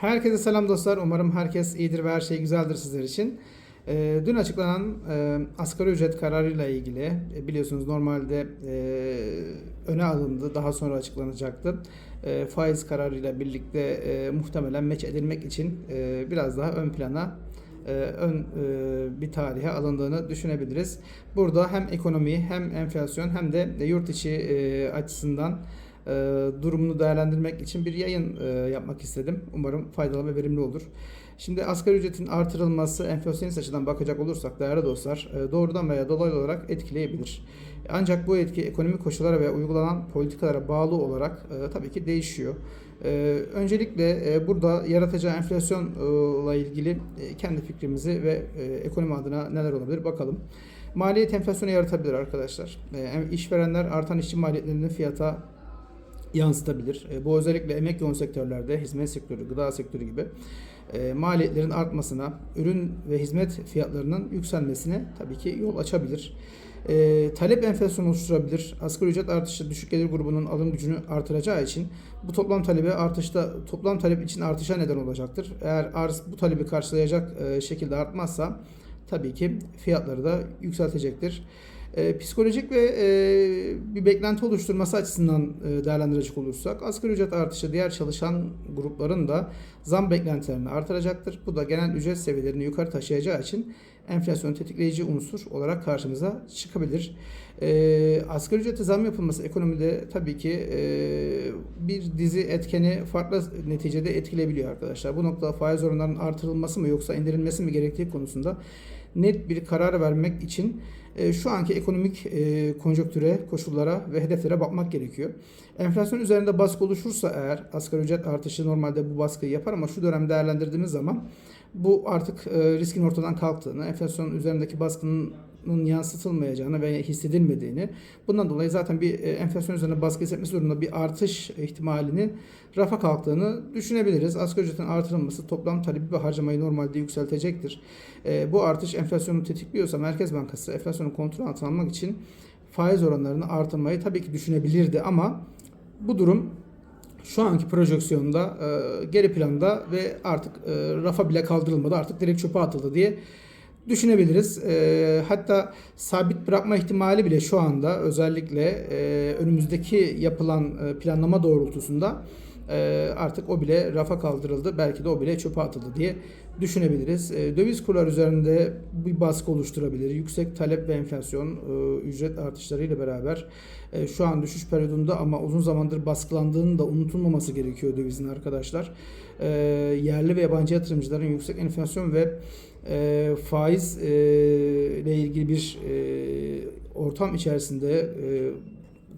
Herkese selam dostlar. Umarım herkes iyidir ve her şey güzeldir sizler için. Ee, dün açıklanan e, asgari ücret kararıyla ilgili e, biliyorsunuz normalde e, öne alındı, daha sonra açıklanacaktı. E, faiz kararıyla birlikte muhtemelen meç edilmek için biraz daha ön plana ön bir tarihe alındığını düşünebiliriz. Burada hem ekonomi hem enflasyon hem de yurt içi e, açısından e, durumunu değerlendirmek için bir yayın e, yapmak istedim. Umarım faydalı ve verimli olur. Şimdi asgari ücretin artırılması enflasyonist açıdan bakacak olursak değerli dostlar e, doğrudan veya dolaylı olarak etkileyebilir. Ancak bu etki ekonomik koşullara ve uygulanan politikalara bağlı olarak e, tabii ki değişiyor. E, öncelikle burada yaratacağı enflasyonla ilgili kendi fikrimizi ve ekonomi adına neler olabilir bakalım. Maliyet enflasyonu yaratabilir arkadaşlar. E, işverenler artan işçi maliyetlerini fiyata yansıtabilir. E, bu özellikle emek yoğun sektörlerde, hizmet sektörü, gıda sektörü gibi e, maliyetlerin artmasına, ürün ve hizmet fiyatlarının yükselmesine tabii ki yol açabilir. E, talep enflasyonu oluşturabilir. Asgari ücret artışı düşük gelir grubunun alım gücünü artıracağı için bu toplam talebe artışta toplam talep için artışa neden olacaktır. Eğer arz bu talebi karşılayacak e, şekilde artmazsa tabii ki fiyatları da yükseltecektir. E, psikolojik ve e, bir beklenti oluşturması açısından e, değerlendirecek olursak asgari ücret artışı diğer çalışan grupların da zam beklentilerini artıracaktır. Bu da genel ücret seviyelerini yukarı taşıyacağı için enflasyon tetikleyici unsur olarak karşımıza çıkabilir. E, asgari ücrete zam yapılması ekonomide tabii ki e, bir dizi etkeni farklı neticede etkileyebiliyor arkadaşlar. Bu noktada faiz oranlarının artırılması mı yoksa indirilmesi mi gerektiği konusunda net bir karar vermek için e, şu anki ekonomik e, konjonktüre, koşullara ve hedeflere bakmak gerekiyor. Enflasyon üzerinde baskı oluşursa eğer asgari ücret artışı normalde bu baskıyı yapar ama şu dönem değerlendirdiğimiz zaman bu artık e, riskin ortadan kalktığını, enflasyon üzerindeki baskının yansıtılmayacağını ve hissedilmediğini, bundan dolayı zaten bir e, enflasyon üzerine baskı hissetmesi durumunda bir artış ihtimalinin rafa kalktığını düşünebiliriz. Asgari ücretin artırılması toplam talebi ve harcamayı normalde yükseltecektir. E, bu artış enflasyonu tetikliyorsa Merkez Bankası enflasyonu kontrol altına almak için faiz oranlarını artırmayı tabii ki düşünebilirdi ama bu durum şu anki projeksiyonda e, geri planda ve artık e, rafa bile kaldırılmadı artık direkt çöpe atıldı diye düşünebiliriz. E, hatta sabit bırakma ihtimali bile şu anda özellikle e, önümüzdeki yapılan e, planlama doğrultusunda e, artık o bile rafa kaldırıldı. Belki de o bile çöpe atıldı diye düşünebiliriz. E, döviz kurlar üzerinde bir baskı oluşturabilir. Yüksek talep ve enflasyon e, ücret artışlarıyla beraber e, şu an düşüş periyodunda ama uzun zamandır baskılandığının da unutulmaması gerekiyor dövizin arkadaşlar. E, yerli ve yabancı yatırımcıların yüksek enflasyon ve e, faiz e, ilgili bir e, ortam içerisinde e,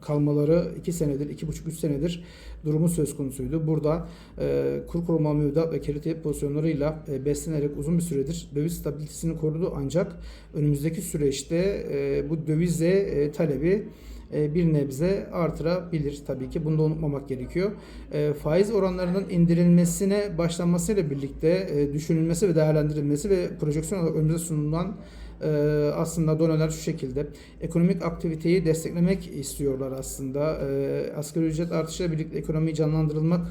kalmaları 2 senedir, 2,5-3 senedir durumu söz konusuydu. Burada e, kur korumalı mevduat ve kerite pozisyonlarıyla e, beslenerek uzun bir süredir döviz stabilitesini korudu ancak önümüzdeki süreçte e, bu dövize e, talebi bir nebze artırabilir tabii ki. Bunu da unutmamak gerekiyor. E, faiz oranlarının indirilmesine başlanmasıyla birlikte e, düşünülmesi ve değerlendirilmesi ve projeksiyon olarak önümüze sunulan aslında doneler şu şekilde. Ekonomik aktiviteyi desteklemek istiyorlar aslında. Asgari ücret artışıyla birlikte ekonomiyi canlandırılmak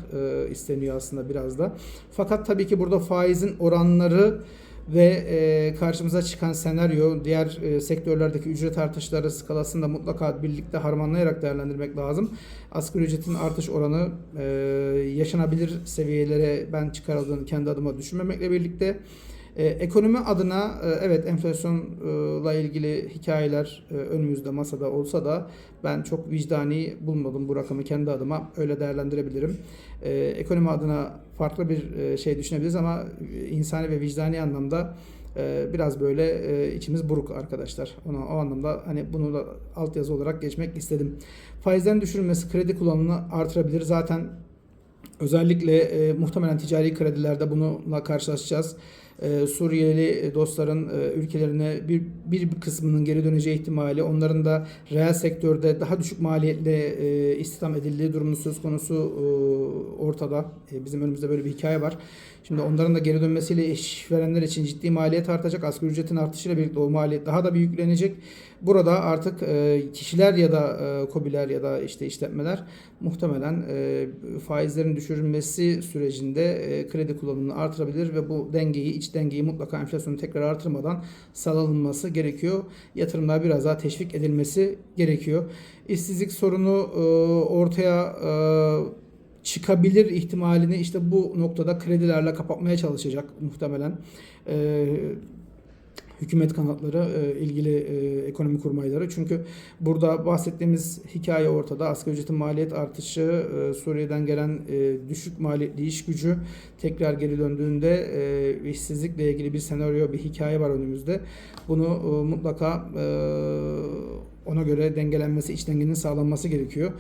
isteniyor aslında biraz da. Fakat tabii ki burada faizin oranları ve e, karşımıza çıkan senaryo diğer e, sektörlerdeki ücret artışları skalasında mutlaka birlikte harmanlayarak değerlendirmek lazım. Asgari ücretin artış oranı e, yaşanabilir seviyelere ben çıkarıldığını kendi adıma düşünmemekle birlikte ee, ekonomi adına e, evet enflasyonla ilgili hikayeler e, önümüzde masada olsa da ben çok vicdani bulmadım bu rakamı kendi adıma öyle değerlendirebilirim. E, ekonomi adına farklı bir e, şey düşünebiliriz ama insani ve vicdani anlamda e, biraz böyle e, içimiz buruk arkadaşlar. Ona, o anlamda hani bunu da altyazı olarak geçmek istedim. Faizlerin düşürülmesi kredi kullanımını artırabilir. Zaten özellikle e, muhtemelen ticari kredilerde bununla karşılaşacağız e, Suriyeli dostların e, ülkelerine bir, bir kısmının geri döneceği ihtimali, onların da reel sektörde daha düşük maliyetle e, istihdam edildiği durumu söz konusu e, ortada. E, bizim önümüzde böyle bir hikaye var. Şimdi onların da geri dönmesiyle işverenler için ciddi maliyet artacak. Asgari ücretin artışıyla birlikte o maliyet daha da bir yüklenecek. Burada artık e, kişiler ya da e, KOBİ'ler ya da işte işletmeler muhtemelen e, faizlerin düşürülmesi sürecinde e, kredi kullanımını artırabilir ve bu dengeyi, iç dengeyi mutlaka enflasyonu tekrar artırmadan sağlanılması gerekiyor. Yatırımlar biraz daha teşvik edilmesi gerekiyor. İşsizlik sorunu e, ortaya e, çıkabilir ihtimalini işte bu noktada kredilerle kapatmaya çalışacak muhtemelen. E, hükümet kanatları, e, ilgili e, ekonomi kurmayları. Çünkü burada bahsettiğimiz hikaye ortada. Asgari ücretin maliyet artışı, e, Suriye'den gelen düşük maliyetli iş gücü tekrar geri döndüğünde işsizlikle ilgili bir senaryo, bir hikaye var önümüzde. Bunu mutlaka ona göre dengelenmesi, iç dengenin sağlanması gerekiyor.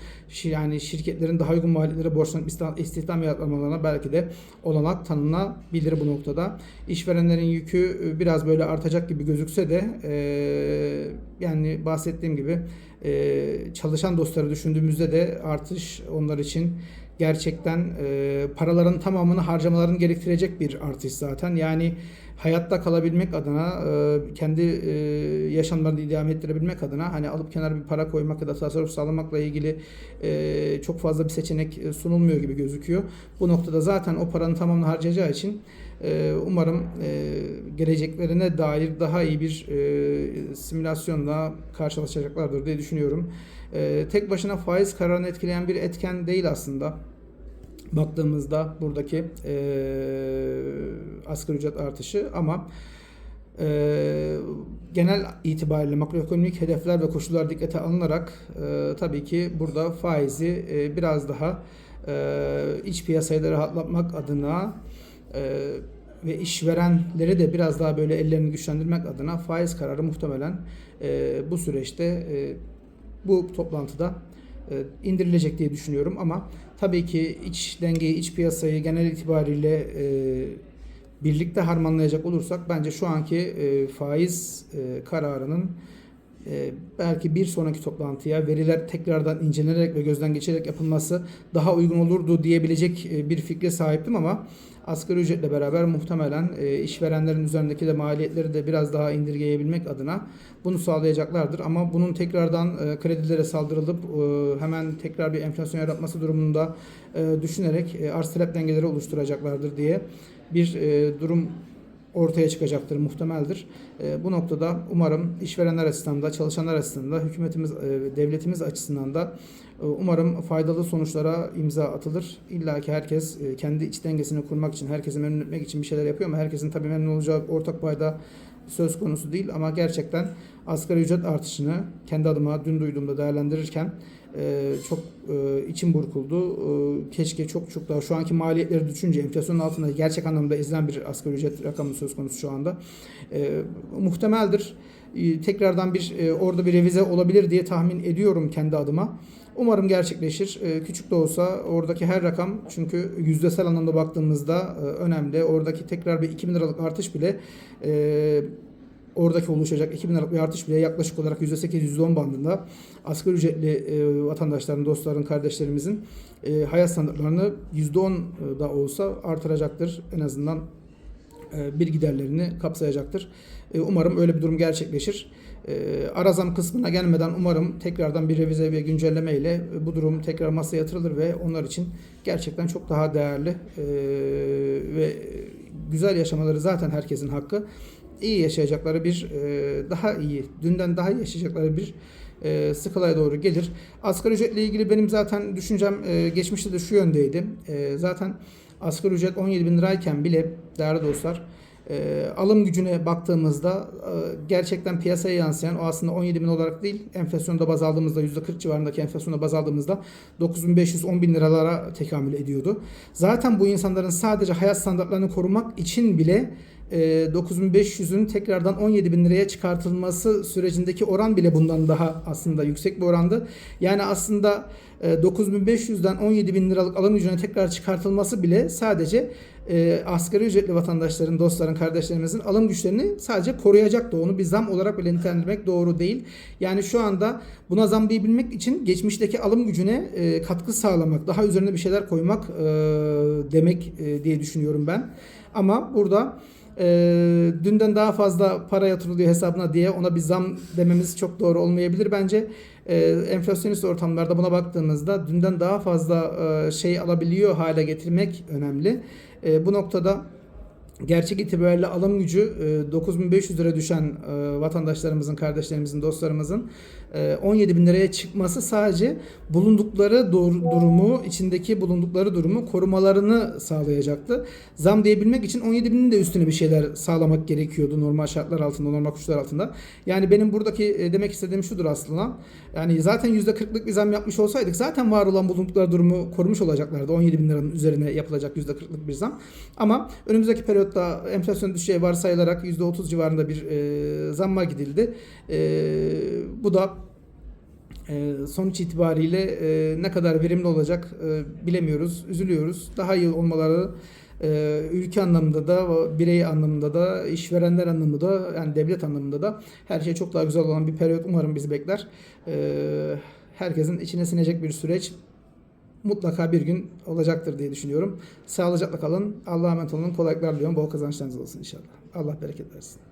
Yani şirketlerin daha uygun maliyetlere borçlanıp istihdam- yaratmalarına belki de olanak tanınabilir bu noktada. İşverenlerin yükü e, biraz böyle artacak gibi gözükse de e, yani bahsettiğim gibi e, çalışan dostları düşündüğümüzde de artış onlar için gerçekten e, paraların tamamını harcamalarını gerektirecek bir artış zaten. Yani hayatta kalabilmek adına, e, kendi e, yaşamlarını idame ettirebilmek adına hani alıp kenara bir para koymak ya da tasarruf sağlamakla ilgili e, çok fazla bir seçenek sunulmuyor gibi gözüküyor. Bu noktada zaten o paranın tamamını harcayacağı için umarım geleceklerine dair daha iyi bir e, simülasyonla karşılaşacaklardır diye düşünüyorum. Tek başına faiz kararını etkileyen bir etken değil aslında baktığımızda buradaki e, asgari ücret artışı ama e, genel itibariyle makroekonomik hedefler ve koşullar dikkate alınarak e, tabii ki burada faizi e, biraz daha e, iç piyasayı da rahatlatmak adına e, ve işverenleri de biraz daha böyle ellerini güçlendirmek adına faiz kararı muhtemelen e, bu süreçte e, bu toplantıda indirilecek diye düşünüyorum. Ama tabii ki iç dengeyi, iç piyasayı genel itibariyle e, birlikte harmanlayacak olursak bence şu anki e, faiz e, kararının e, belki bir sonraki toplantıya veriler tekrardan incelenerek ve gözden geçirerek yapılması daha uygun olurdu diyebilecek e, bir fikre sahiptim ama asgari ücretle beraber muhtemelen e, işverenlerin üzerindeki de maliyetleri de biraz daha indirgeyebilmek adına bunu sağlayacaklardır. Ama bunun tekrardan e, kredilere saldırılıp hemen tekrar bir enflasyon yaratması durumunda düşünerek arz talep dengeleri oluşturacaklardır diye bir durum ortaya çıkacaktır, muhtemeldir. E, bu noktada umarım işverenler açısından da, çalışanlar açısından da, hükümetimiz, e, devletimiz açısından da e, umarım faydalı sonuçlara imza atılır. İlla ki herkes e, kendi iç dengesini kurmak için, herkesi memnun etmek için bir şeyler yapıyor ama herkesin tabii memnun olacağı ortak payda söz konusu değil ama gerçekten asgari ücret artışını kendi adıma dün duyduğumda değerlendirirken e, çok e, içim burkuldu. E, keşke çok çok daha şu anki maliyetleri düşünce enflasyonun altında gerçek anlamda ezilen bir asgari ücret rakamı söz konusu şu anda. E, muhtemeldir. Tekrardan bir e, orada bir revize olabilir diye tahmin ediyorum kendi adıma. Umarım gerçekleşir. Küçük de olsa oradaki her rakam çünkü yüzdesel anlamda baktığımızda e, önemli. Oradaki tekrar bir 2000 liralık artış bile e, oradaki oluşacak 2000 liralık bir artış bile yaklaşık olarak %8-%10 bandında asgari ücretli e, vatandaşların, dostların, kardeşlerimizin e, hayat standartlarını %10 da olsa artıracaktır. En azından e, bir giderlerini kapsayacaktır. E, umarım öyle bir durum gerçekleşir. E, ara zam kısmına gelmeden umarım tekrardan bir revize ve güncelleme ile bu durum tekrar masaya yatırılır ve onlar için gerçekten çok daha değerli e, ve güzel yaşamaları zaten herkesin hakkı. İyi yaşayacakları bir e, daha iyi, dünden daha iyi yaşayacakları bir e, skalaya doğru gelir. Asgari ücretle ilgili benim zaten düşüncem e, geçmişte de şu yöndeydi. E, zaten asgari ücret 17 bin lirayken bile değerli dostlar alım gücüne baktığımızda gerçekten piyasaya yansıyan o aslında 17 bin olarak değil enflasyonda baz aldığımızda %40 civarındaki enflasyonda baz aldığımızda 9500-10 bin liralara tekamül ediyordu. Zaten bu insanların sadece hayat standartlarını korumak için bile 9500'ün tekrardan 17 bin liraya çıkartılması sürecindeki oran bile bundan daha aslında yüksek bir orandı. Yani aslında e, 9500'den 17 bin liralık alım gücüne tekrar çıkartılması bile sadece e, asgari ücretli vatandaşların, dostların, kardeşlerimizin alım güçlerini sadece koruyacaktı. Onu bir zam olarak bile nitelendirmek doğru değil. Yani şu anda buna zam diyebilmek için geçmişteki alım gücüne e, katkı sağlamak, daha üzerine bir şeyler koymak e, demek e, diye düşünüyorum ben. Ama burada e, dünden daha fazla para yatırılıyor hesabına diye ona bir zam dememiz çok doğru olmayabilir bence. E, enflasyonist ortamlarda buna baktığımızda dünden daha fazla e, şey alabiliyor hale getirmek önemli. E, bu noktada gerçek itibariyle alım gücü e, 9500 lira düşen e, vatandaşlarımızın, kardeşlerimizin, dostlarımızın e, 17 bin liraya çıkması sadece bulundukları dur- durumu, içindeki bulundukları durumu korumalarını sağlayacaktı. Zam diyebilmek için 17 binin de üstüne bir şeyler sağlamak gerekiyordu normal şartlar altında, normal koşullar altında. Yani benim buradaki e, demek istediğim şudur aslında. Yani zaten %40'lık bir zam yapmış olsaydık zaten var olan bulundukları durumu korumuş olacaklardı. 17 bin liranın üzerine yapılacak %40'lık bir zam. Ama önümüzdeki periyotta enflasyon düşeceği varsayılarak %30 civarında bir e, zamma gidildi. E, bu da sonuç itibariyle e, ne kadar verimli olacak e, bilemiyoruz, üzülüyoruz. Daha iyi olmaları e, ülke anlamında da, birey anlamında da, işverenler anlamında da, yani devlet anlamında da her şey çok daha güzel olan bir periyot umarım bizi bekler. E, herkesin içine sinecek bir süreç mutlaka bir gün olacaktır diye düşünüyorum. Sağlıcakla kalın. Allah'a emanet olun. Kolaylıklar diliyorum. Bol kazançlarınız olsun inşallah. Allah bereket versin.